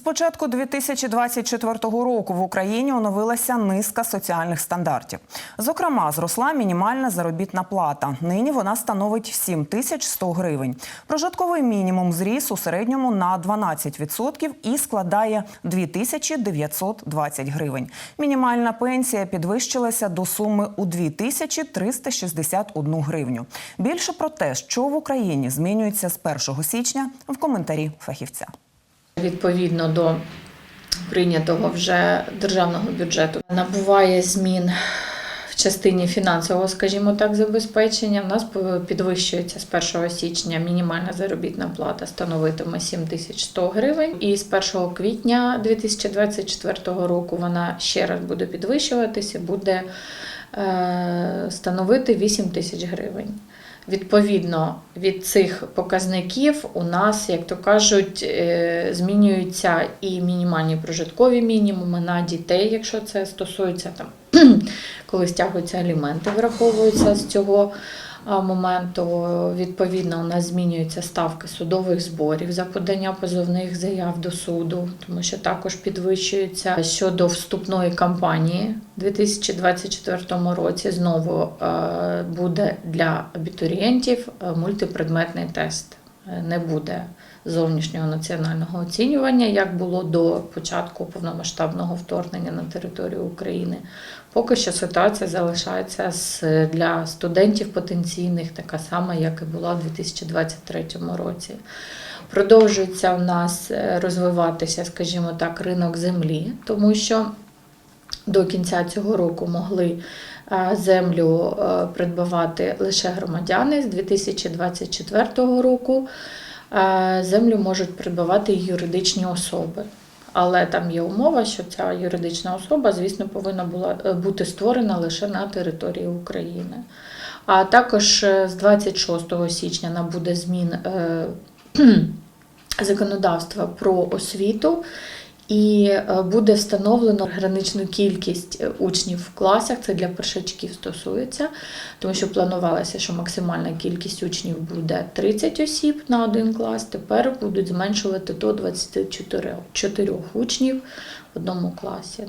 початку 2024 року в Україні оновилася низка соціальних стандартів. Зокрема, зросла мінімальна заробітна плата. Нині вона становить 7100 гривень. Прожитковий мінімум зріс у середньому на 12% і складає 2920 гривень. Мінімальна пенсія підвищилася до суми у 2361 гривню. Більше про те, що в Україні змінюється з 1 січня, в коментарі фахівця. Відповідно до прийнятого вже державного бюджету набуває змін в частині фінансового, скажімо так, забезпечення. У нас підвищується з 1 січня мінімальна заробітна плата становитиме 7100 гривень. І з 1 квітня 2024 року вона ще раз буде підвищуватися, буде е, становити 8 тисяч гривень. Відповідно від цих показників у нас, як то кажуть, е, змінюються і мінімальні прожиткові мінімуми на дітей, якщо це стосується там, коли стягуються аліменти, враховуються з цього моменту. Відповідно, у нас змінюються ставки судових зборів за подання позовних заяв до суду, тому що також підвищується щодо вступної кампанії у 2024 році. Знову е, буде для абітурієнтів е, мультипредметний тест. Не буде зовнішнього національного оцінювання, як було до початку повномасштабного вторгнення на територію України. Поки що ситуація залишається для студентів потенційних така сама, як і була у 2023 році. Продовжується у нас е, розвиватися, скажімо так, ринок землі, тому що до кінця цього року могли землю е, придбавати лише громадяни з 2024 року. е, Землю можуть придбавати і юридичні особи. Але там є умова, що ця юридична особа, звісно, повинна була е, бути створена лише на території України. А також е, з 26 січня набуде змін е, законодавства про освіту і е, буде встановлено граничну кількість е, учнів в класах. Це для першачків стосується, тому що планувалося, що максимальна кількість учнів буде 30 осіб на один клас. Тепер будуть зменшувати до 24 учнів в одному класі.